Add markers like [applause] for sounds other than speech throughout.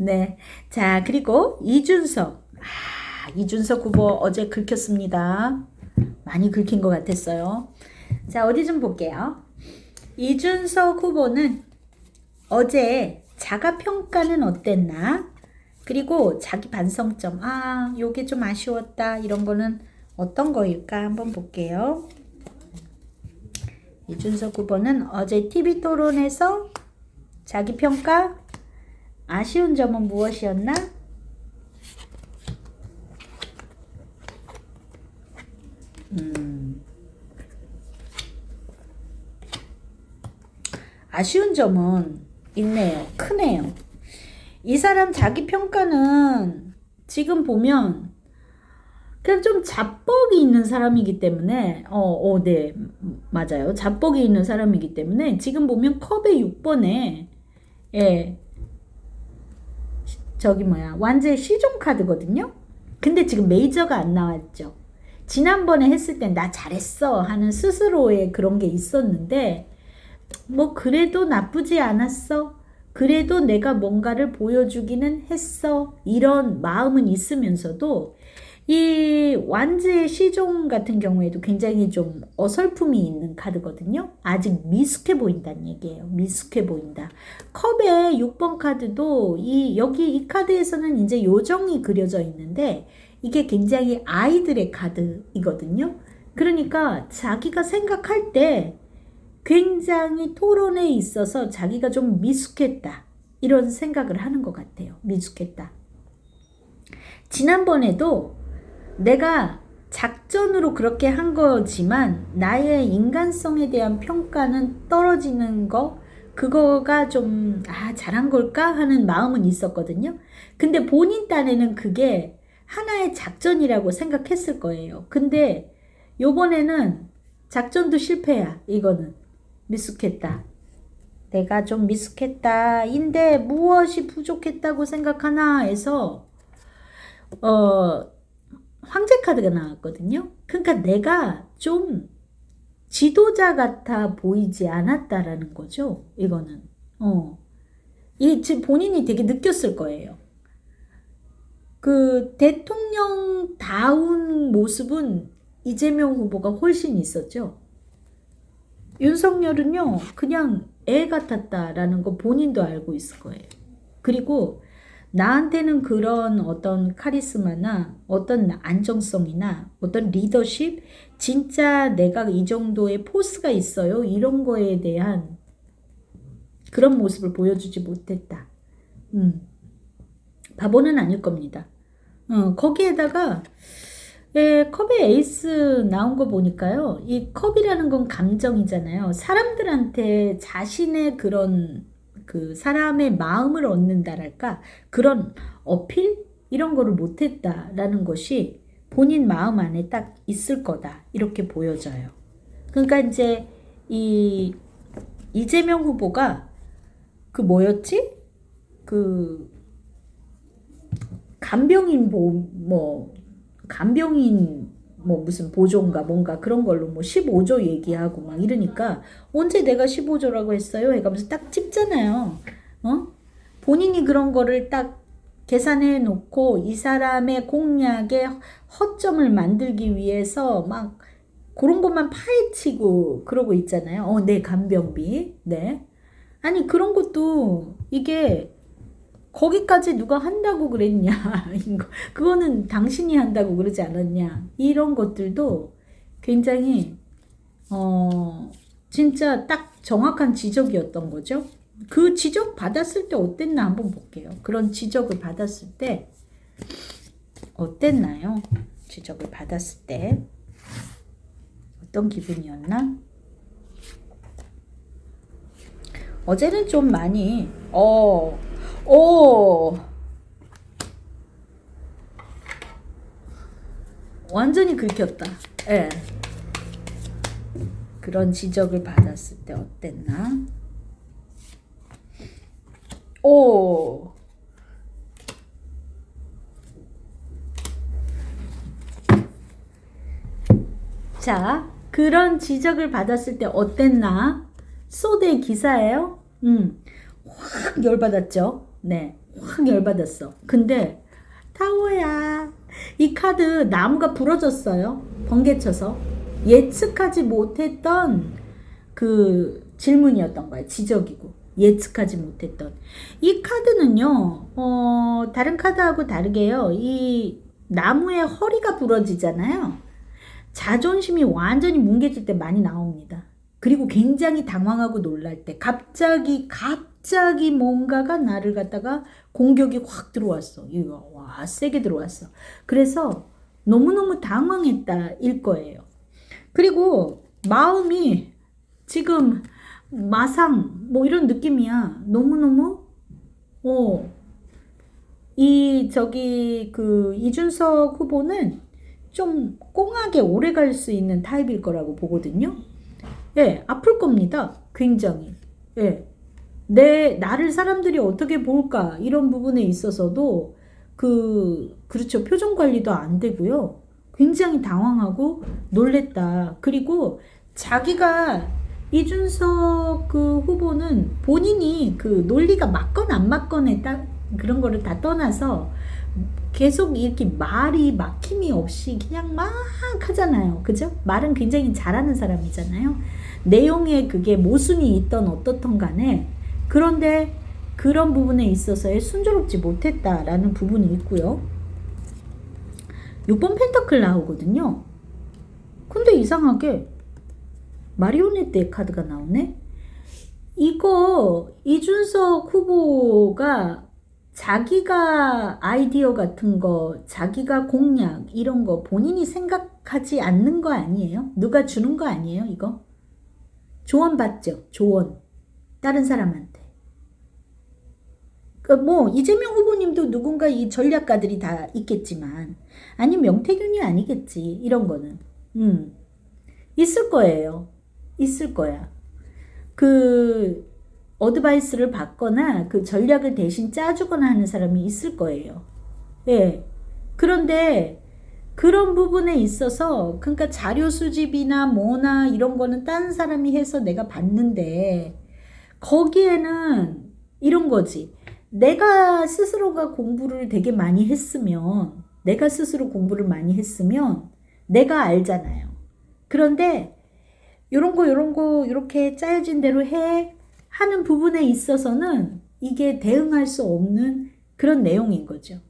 네. 자, 그리고 이준석. 아, 이준석 후보 어제 긁혔습니다. 많이 긁힌 것 같았어요. 자, 어디 좀 볼게요. 이준석 후보는 어제 자가 평가는 어땠나? 그리고 자기 반성점. 아, 요게 좀 아쉬웠다. 이런 거는 어떤 거일까? 한번 볼게요. 이준석 후보는 어제 TV 토론에서 자기 평가 아쉬운 점은 무엇이었나? 음. 아쉬운 점은 있네요. 크네요. 이 사람 자기 평가는 지금 보면 그냥 좀 자뻑이 있는 사람이기 때문에 어, 어, 네. 맞아요. 자뻑이 있는 사람이기 때문에 지금 보면 컵의 6번에 예. 저기 뭐야. 완전 시종 카드거든요. 근데 지금 메이저가 안 나왔죠. 지난번에 했을 땐 나 잘했어 하는 스스로의 그런 게 있었는데 뭐 그래도 나쁘지 않았어. 그래도 내가 뭔가를 보여주기는 했어. 이런 마음은 있으면서도 이 완즈의 시종 같은 경우에도 굉장히 좀 어설픔이 있는 카드거든요. 아직 미숙해 보인다는 얘기예요. 미숙해 보인다. 컵의 6번 카드도 이 여기 이 카드에서는 이제 요정이 그려져 있는데 이게 굉장히 아이들의 카드이거든요. 그러니까 자기가 생각할 때 굉장히 토론에 있어서 자기가 좀 미숙했다. 이런 생각을 하는 것 같아요. 미숙했다. 지난번에도 내가 작전으로 그렇게 한 거지만 나의 인간성에 대한 평가는 떨어지는 거 그거가 좀 아, 잘한 걸까 하는 마음은 있었거든요. 근데 본인 딴에는 그게 하나의 작전이라고 생각했을 거예요. 근데 요번에는 작전도 실패야. 이거는 미숙했다. 내가 좀 미숙했다. 인데 무엇이 부족했다고 생각하나 해서 어 황제 카드가 나왔거든요. 그러니까 내가 좀 지도자 같아 보이지 않았다라는 거죠. 이거는. 어. 이 지금 본인이 되게 느꼈을 거예요. 그 대통령다운 모습은 이재명 후보가 훨씬 있었죠. 윤석열은요, 그냥 애 같았다라는 거 본인도 알고 있을 거예요. 그리고 나한테는 그런 어떤 카리스마나 어떤 안정성이나 어떤 리더십, 진짜 내가 이 정도의 포스가 있어요. 이런 거에 대한 그런 모습을 보여주지 못했다. 음. 바보는 아닐 겁니다. 어, 거기에다가 예, 컵의 에이스 나온 거 보니까요. 이 컵이라는 건 감정이잖아요. 사람들한테 자신의 그런 그 사람의 마음을 얻는다랄까 그런 어필 이런 거를 못했다라는 것이 본인 마음 안에 딱 있을 거다 이렇게 보여져요. 그러니까 이제 이 이재명 후보가 그 뭐였지? 그 간병인 보, 뭐 간병인 뭐 무슨 보조인가 뭔가 그런 걸로 뭐 15조 얘기하고 막 이러니까 언제 내가 15조라고 했어요? 해가면서 딱 찝잖아요. 어? 본인이 그런 거를 딱 계산해 놓고 이 사람의 공약에 허점을 만들기 위해서 막 그런 것만 파헤치고 그러고 있잖아요. 어, 내 간병비. 네. 아니 그런 것도 이게 거기까지 누가 한다고 그랬냐? [laughs] 그거는 당신이 한다고 그러지 않았냐? 이런 것들도 굉장히 어 진짜 딱 정확한 지적이었던 거죠. 그 지적 받았을 때 어땠나 한번 볼게요. 그런 지적을 받았을 때 어땠나요? 지적을 받았을 때 어떤 기분이었나? 어제는 좀 많이 어 오. 완전히 긁혔다. 예. 그런 지적을 받았을 때 어땠나? 오. 자, 그런 지적을 받았을 때 어땠나? 소대 기사예요. 음. 확 열받았죠. 네. 확 열받았어. 근데 타워야 이 카드 나무가 부러졌어요. 번개쳐서 예측하지 못했던 그 질문이었던 거야. 지적이고 예측하지 못했던 이 카드는요. 어, 다른 카드하고 다르게요. 이 나무의 허리가 부러지잖아요. 자존심이 완전히 뭉개질 때 많이 나옵니다. 그리고 굉장히 당황하고 놀랄 때 갑자기 갑 자기 뭔가가 나를 갖다가 공격이 확 들어왔어. 이거 와 세게 들어왔어. 그래서 너무너무 당황했다 일 거예요. 그리고 마음이 지금 마상 뭐 이런 느낌이야. 너무너무 어. 이 저기 그 이준석 후보는 좀 꽁하게 오래 갈 수 있는 타입일 거라고 보거든요. 예, 아플 겁니다. 굉장히. 예. 내, 나를 사람들이 어떻게 볼까, 이런 부분에 있어서도, 그, 그렇죠. 표정 관리도 안 되고요. 굉장히 당황하고 놀랬다. 그리고 자기가 이준석 그 후보는 본인이 그 논리가 맞건 안 맞건에 따, 그런 거를 다 떠나서 계속 이렇게 말이 막힘이 없이 그냥 막 하잖아요. 그죠? 말은 굉장히 잘하는 사람이잖아요. 내용에 그게 모순이 있던 어떻던 간에 그런데 그런 부분에 있어서의 순조롭지 못했다라는 부분이 있고요. 6번 펜터클 나오거든요. 근데 이상하게 마리오네트 카드가 나오네? 이거 이준석 후보가 자기가 아이디어 같은 거, 자기가 공약 이런 거 본인이 생각하지 않는 거 아니에요? 누가 주는 거 아니에요, 이거? 조언 받죠, 조언. 다른 사람한테. 그뭐 이재명 후보님도 누군가 이 전략가들이 다 있겠지만 아니 명태균이 아니겠지 이런 거는 음 있을 거예요 있을 거야 그 어드바이스를 받거나 그 전략을 대신 짜주거나 하는 사람이 있을 거예요. 예. 그런데 그런 부분에 있어서 그러니까 자료 수집이나 뭐나 이런 거는 다른 사람이 해서 내가 봤는데 거기에는 이런 거지. 내가 스스로가 공부를 되게 많이 했으면 내가 스스로 공부를 많이 했으면 내가 알잖아요. 그런데 요런 거 요런 거 이렇게 짜여진 대로 해 하는 부분에 있어서는 이게 대응할 수 없는 그런 내용인 거죠.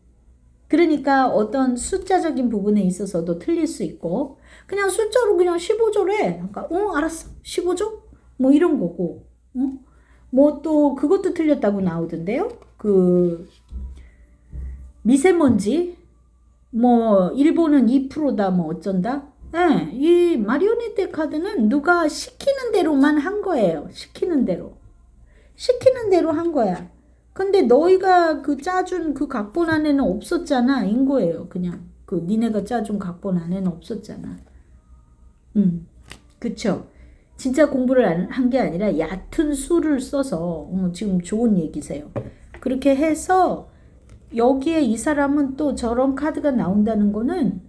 그러니까 어떤 숫자적인 부분에 있어서도 틀릴 수 있고 그냥 숫자로 그냥 15조래. 그러니까 어 알았어 15조? 뭐 이런 거고 어? 뭐 또 그것도 틀렸다고 나오던데요. 그 미세먼지 뭐 일본은 2%다 뭐 어쩐다. 네, 이 마리오네트 카드는 누가 시키는 대로만 한 거예요. 시키는 대로. 시키는 대로 한 거야. 근데 너희가 그 짜준 그 각본 안에는 없었잖아. 인 거예요. 그냥. 그 니네가 짜준 각본 안에는 없었잖아. 음. 그쵸. 진짜 공부를 한 게 아니라 얕은 수를 써서 어, 지금 좋은 얘기세요. 그렇게 해서 여기에 이 사람은 또 저런 카드가 나온다는 거는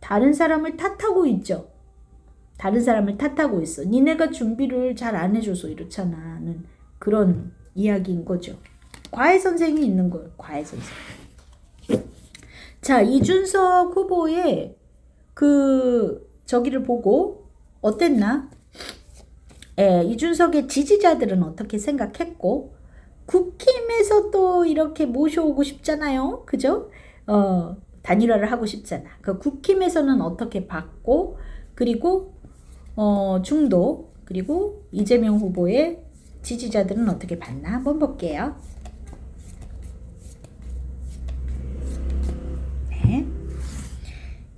다른 사람을 탓하고 있죠. 다른 사람을 탓하고 있어. 니네가 준비를 잘 안 해줘서 이렇잖아 는 그런 이야기인 거죠. 과외 선생이 있는 거예요. 과외 선생. 자, 이준석 후보의 그 저기를 보고 어땠나? 예, 이준석의 지지자들은 어떻게 생각했고 국힘에서 또 이렇게 모셔오고 싶잖아요. 그죠? 어, 단일화를 하고 싶잖아. 그 국힘에서는 어떻게 봤고 그리고 어, 중도 그리고 이재명 후보의 지지자들은 어떻게 봤나 한번 볼게요. 네.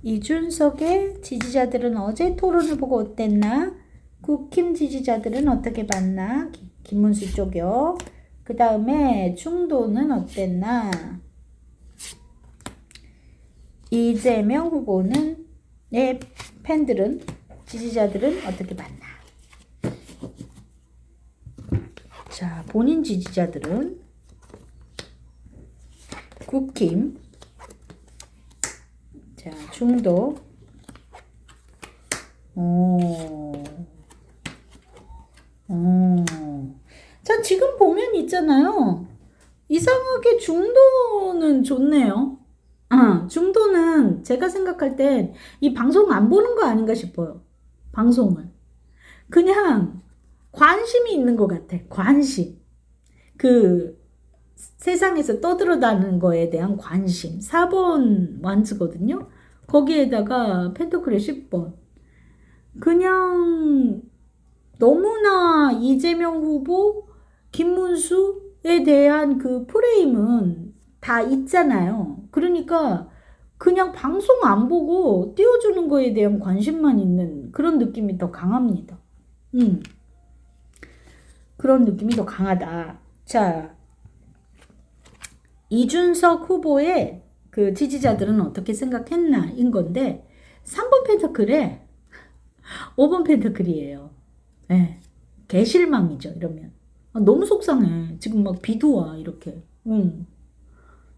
이준석의 지지자들은 어제 토론을 보고 어땠나? 국힘 지지자들은 어떻게 봤나? 김문수 쪽이요. 그 다음에 중도는 어땠나? 이재명 후보는 내 팬들은 지지자들은 어떻게 봤나? 자, 본인 지지자들은 국힘, 자, 중도, 오, 오. 자, 지금 보면 있잖아요. 이상하게 중도는 좋네요. 아, 중도는 제가 생각할 땐 이 방송 안 보는 거 아닌가 싶어요. 방송을. 그냥 관심이 있는 것 같아. 관심. 그 세상에서 떠들어다는 거에 대한 관심. 4번 완즈거든요. 거기에다가 펜터클의 10번. 그냥 너무나 이재명 후보, 김문수에 대한 그 프레임은 다 있잖아요. 그러니까 그냥 방송 안 보고 띄워주는 거에 대한 관심만 있는 그런 느낌이 더 강합니다. 음. 그런 느낌이 더 강하다. 자, 이준석 후보의 그 지지자들은 어떻게 생각했나 인 건데 3번 펜터클에 5번 [laughs] 펜터클이에요. 예. 네. 개실망이죠, 이러면. 아, 너무 속상해. 지금 막 비도 와, 이렇게. 응.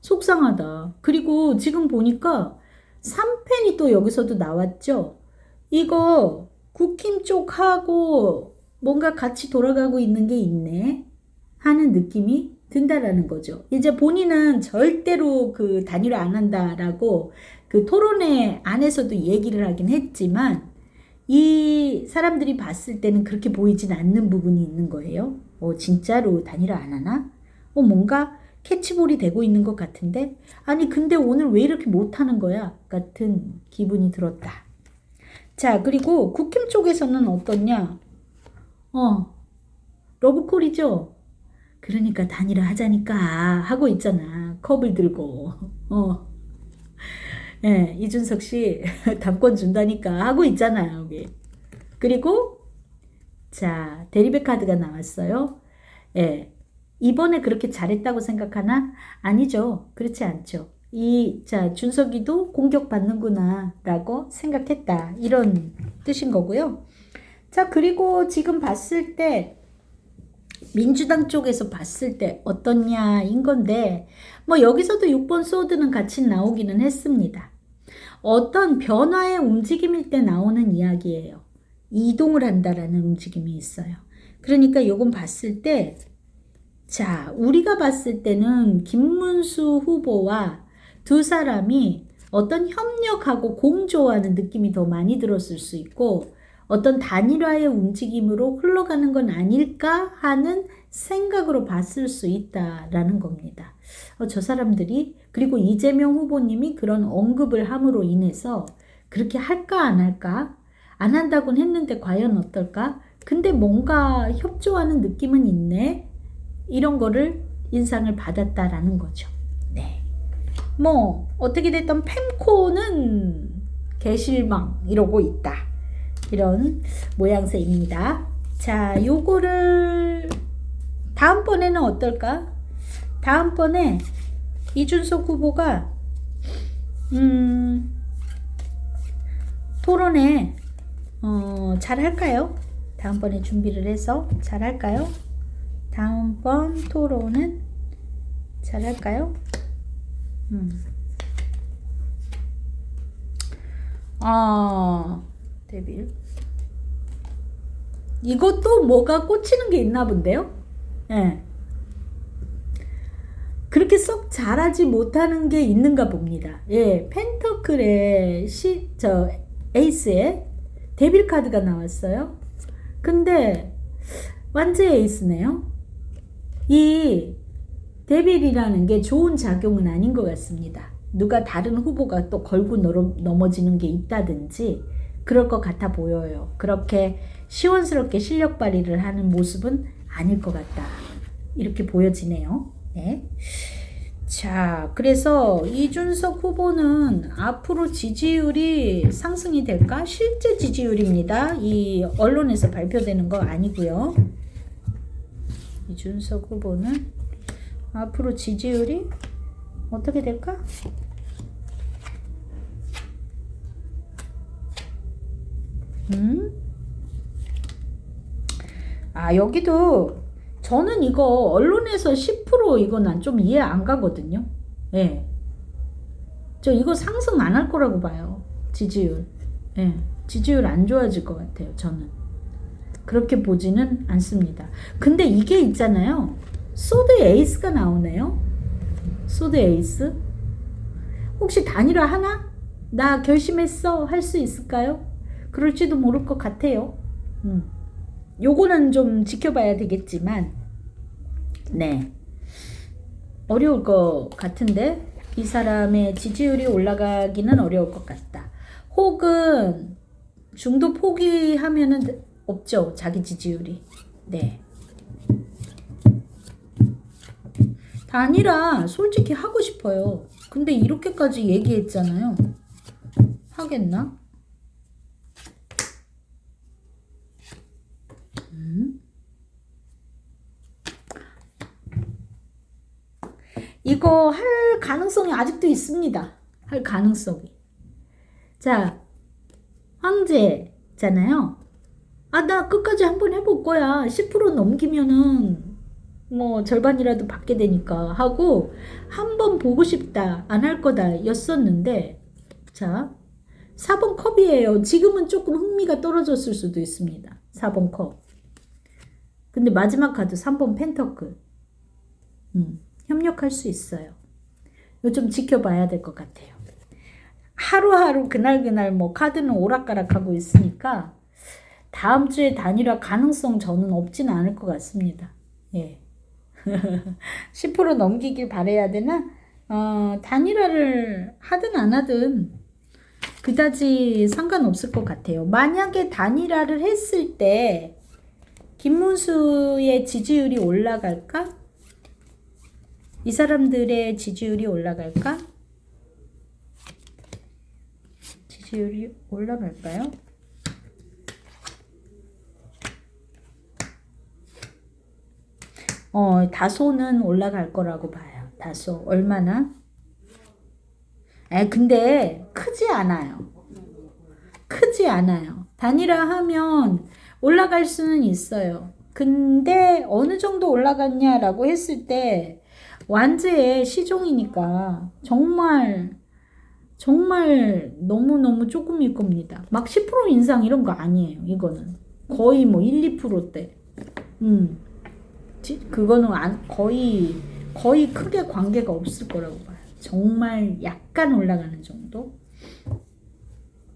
속상하다. 그리고 지금 보니까 3펜이 또 여기서도 나왔죠. 이거 국힘 쪽하고 뭔가 같이 돌아가고 있는 게 있네. 하는 느낌이 든다라는 거죠. 이제 본인은 절대로 그 단일화 안 한다라고 그 토론회 안에서도 얘기를 하긴 했지만 이 사람들이 봤을 때는 그렇게 보이진 않는 부분이 있는 거예요. 어, 진짜로 단일화 안 하나? 어, 뭔가 캐치볼이 되고 있는 것 같은데? 아니, 근데 오늘 왜 이렇게 못하는 거야? 같은 기분이 들었다. 자, 그리고 국힘 쪽에서는 어떻냐? 어, 러브콜이죠? 그러니까 단일화 하자니까 하고 있잖아. 컵을 들고. 어. 예, 네, 이준석 씨 [laughs] 답권 준다니까 하고 있잖아요, 여기. 그리고 자, 대리백 카드가 나왔어요. 예. 네, 이번에 그렇게 잘했다고 생각하나? 아니죠. 그렇지 않죠. 이, 자, 준석이도 공격받는구나, 라고 생각했다. 이런 뜻인 거고요. 자, 그리고 지금 봤을 때, 민주당 쪽에서 봤을 때 어떻냐 인 건데, 뭐 여기서도 6번 소드는 같이 나오기는 했습니다. 어떤 변화의 움직임일 때 나오는 이야기예요. 이동을 한다라는 움직임이 있어요. 그러니까 요건 봤을 때, 자, 우리가 봤을 때는 김문수 후보와 두 사람이 어떤 협력하고 공조하는 느낌이 더 많이 들었을 수 있고, 어떤 단일화의 움직임으로 흘러가는 건 아닐까 하는 생각으로 봤을 수 있다라는 겁니다. 어, 저 사람들이 그리고 이재명 후보님이 그런 언급을 함으로 인해서 그렇게 할까 안 할까 안 한다고는 했는데 과연 어떨까? 근데 뭔가 협조하는 느낌은 있네. 이런 거를 인상을 받았다라는 거죠. 네. 뭐 어떻게 됐던 펜코는 개실망 이러고 있다. 이런 모양새입니다. 자, 요거를 다음번에는 어떨까? 다음번에 이준석 후보가 음, 토론에 어, 잘 할까요? 다음번에 준비를 해서 잘 할까요? 다음번 토론은 잘 할까요? 음. 아, 데빌. 이것도 뭐가 꽂히는 게 있나 본데요? 예. 네. 그렇게 썩 잘하지 못하는 게 있는가 봅니다. 예, 펜터클의 시, 저, 에이스에 데빌 카드가 나왔어요. 근데, 완전 에이스네요. 이 데빌이라는 게 좋은 작용은 아닌 것 같습니다. 누가 다른 후보가 또 걸고 넘어지는 게 있다든지 그럴 것 같아 보여요. 그렇게 시원스럽게 실력 발휘를 하는 모습은 아닐 것 같다. 이렇게 보여지네요. 네. 자, 그래서 이준석 후보는 앞으로 지지율이 상승이 될까? 실제 지지율입니다. 이 언론에서 발표되는 거 아니고요. 이준석 후보는 앞으로 지지율이 어떻게 될까? 음? 아, 여기도 저는 이거 언론에서 10% 이거 난 좀 이해 안 가거든요. 예. 네. 저 이거 상승 안 할 거라고 봐요. 지지율. 예. 네. 지지율 안 좋아질 것 같아요. 저는. 그렇게 보지는 않습니다. 근데 이게 있잖아요. 소드 에이스가 나오네요. 소드 에이스. 혹시 단일화 하나? 나 결심했어. 할 수 있을까요? 그럴지도 모를 것 같아요. 음. 요거는 좀 지켜봐야 되겠지만, 네. 어려울 것 같은데, 이 사람의 지지율이 올라가기는 어려울 것 같다. 혹은 중도 포기하면은 없죠. 자기 지지율이. 네. 단일화 솔직히 하고 싶어요. 근데 이렇게까지 얘기했잖아요. 하겠나? 음. 이거 할 가능성이 아직도 있습니다. 할 가능성이. 자, 황제잖아요. 아, 나 끝까지 한번 해볼 거야. 10% 넘기면은 뭐 절반이라도 받게 되니까 하고 한 번 보고 싶다. 안 할 거다. 였었는데 자, 4번 컵이에요. 지금은 조금 흥미가 떨어졌을 수도 있습니다. 4번 컵. 근데 마지막 카드 3번 펜터클. 음, 협력할 수 있어요. 좀 지켜봐야 될 것 같아요. 하루하루 그날그날 뭐 카드는 오락가락하고 있으니까 다음 주에 단일화 가능성 저는 없지는 않을 것 같습니다. 예. [laughs] 10% 넘기길 바래야 되나? 어, 단일화를 하든 안 하든 그다지 상관없을 것 같아요. 만약에 단일화를 했을 때 김문수의 지지율이 올라갈까? 이 사람들의 지지율이 올라갈까? 지지율이 올라갈까요? 어, 다소는 올라갈 거라고 봐요. 다소. 얼마나? 에, 근데 크지 않아요. 크지 않아요. 단일화 하면 올라갈 수는 있어요. 근데 어느 정도 올라갔냐라고 했을 때 완즈의 시종이니까 정말 정말 너무너무 조금일 겁니다. 막 10% 인상 이런 거 아니에요. 이거는 거의 뭐 1, 2%대. 음. 지- 그거는 안, 거의 거의 크게 관계가 없을 거라고 봐요. 정말 약간 올라가는 정도.